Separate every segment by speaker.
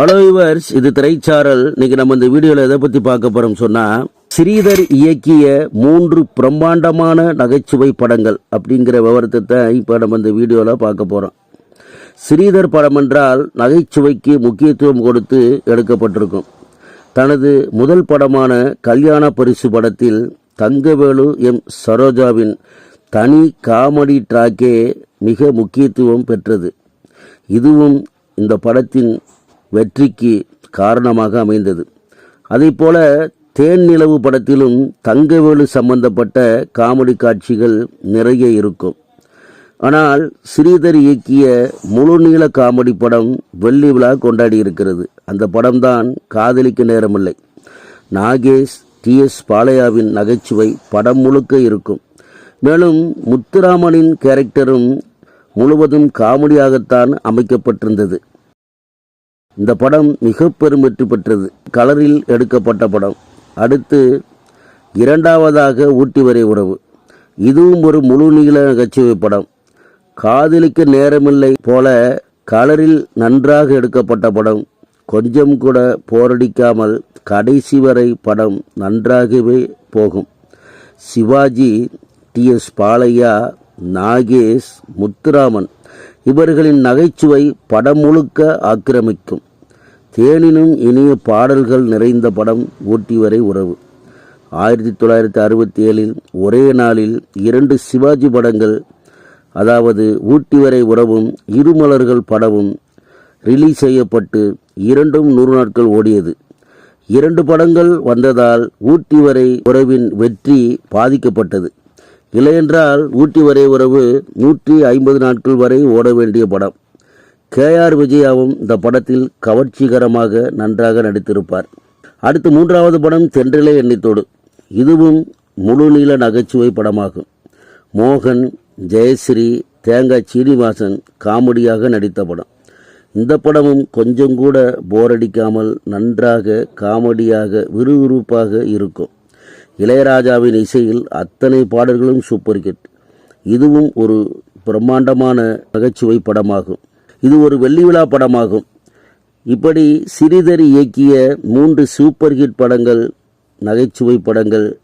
Speaker 1: Hello yours இது திரைச்சாரல். இன்னைக்கு நம்ம இந்த வீடியோவில் எதை பற்றி பார்க்க போகிறோம் சொன்னால் ஸ்ரீதர் இயக்கிய மூன்று பிரம்மாண்டமான நகைச்சுவை படங்கள் அப்படிங்கிற விவரத்தை தான் இப்போ நம்ம இந்த வீடியோவில் பார்க்க போகிறோம் ஸ்ரீதர் படம் என்றால் நகைச்சுவைக்கு முக்கியத்துவம் கொடுத்து எடுக்கப்பட்டிருக்கும். தனது முதல் படமான கல்யாண பரிசு படத்தில் தங்கவேலு எம் சரோஜாவின் தனி காமெடி ட்ராக்கே மிக முக்கியத்துவம் பெற்றது. இதுவும் இந்த படத்தின் வெற்றிக்கு காரணமாக அமைந்தது. அதேபோல தேன் நிலவு படத்திலும் தங்கவேலு சம்பந்தப்பட்ட காமெடி காட்சிகள் நிறைய இருக்கும். ஆனால் ஸ்ரீதர் இயக்கிய முழுநீள காமெடி படம் வெள்ளி விழா கொண்டாடி இருக்கிறது. அந்த படம்தான் காதலிக்க நேரமில்லை. நாகேஷ் டி எஸ் பாலையாவின் நகைச்சுவை படம் முழுக்க இருக்கும். மேலும் முத்துராமனின் கேரக்டரும் முழுவதும் காமெடியாகத்தான் அமைக்கப்பட்டிருந்தது. இந்த படம் மிக பெரும் வெற்றி பெற்றது. கலரில் எடுக்கப்பட்ட படம். அடுத்து இரண்டாவதாக ஊட்டி வரை உறவு. இதுவும் ஒரு முழு நீள நகைச்சுவை படம். காதலிக்க நேரமில்லை போல கலரில் நன்றாக எடுக்கப்பட்ட படம். கொஞ்சம் கூட போரடிக்காமல் கடைசி வரை படம் நன்றாகவே போகும். சிவாஜி டி. எஸ். பாலையா நாகேஷ் முத்துராமன். இவர்களின் நகைச்சுவை படம் முழுக்க ஆக்கிரமிக்கும். தேனினும் இனிய பாடல்கள் நிறைந்த படம் ஊட்டி வரை உறவு. ஆயிரத்தி தொள்ளாயிரத்தி அறுபத்தி ஏழில் ஒரே நாளில் இரண்டு சிவாஜி படங்கள் அதாவது ஊட்டி வரை உறவும் இருமலர்கள் படமும் ரிலீஸ் செய்யப்பட்டு இரண்டும் நூறு நாட்கள் ஓடியது. இரண்டு படங்கள் வந்ததால் ஊட்டி வரை உறவின் வெற்றி பாதிக்கப்பட்டது. இல்லையென்றால் ஊட்டி வரை உறவு நூற்றி ஐம்பது நாட்கள் வரை ஓட வேண்டிய படம். கே ஆர் விஜயாவும் இந்த படத்தில் கவர்ச்சிகரமாக நன்றாக நடித்திருப்பார். அடுத்து மூன்றாவது படம் தென்றலே எண்ணித்தோடு. இதுவும் முழுநீள நகைச்சுவை படமாகும். மோகன் ஜெயஸ்ரீ தேங்காய் சீனிவாசன் காமெடியாக நடித்த படம். இந்த படமும் கொஞ்சம் கூட போரடிக்காமல் நன்றாக காமெடியாக விறுவிறுப்பாக இருக்கும். இளையராஜாவின் இசையில் அத்தனை பாடல்களும் சூப்பர் ஹிட் இதுவும் ஒரு பிரம்மாண்டமான நகைச்சுவை படமாகும். இது ஒரு வெள்ளி விழா படமாகும். இப்படி சிறிதர் இயக்கிய மூன்று சூப்பர் ஹிட் படங்கள் நகைச்சுவை படங்கள்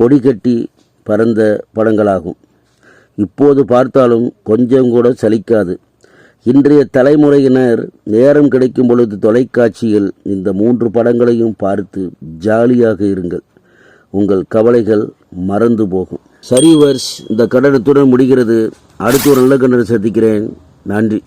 Speaker 1: கொடிகட்டி பறந்த படங்களாகும். இப்போது பார்த்தாலும் கொஞ்சம் கூட சலிக்காது. இன்றைய தலைமுறையினர் நேரம் கிடைக்கும் பொழுது தொலைக்காட்சியில் இந்த மூன்று படங்களையும் பார்த்து ஜாலியாக இருங்கள். உங்கள் கவலைகள் மறந்து போகும். சரி வர்ஸ் இந்த கடனத்துடன் முடிகிறது. அடுத்து ஒரு நல்ல கண்ணரை சந்திக்கிறேன். நன்றி.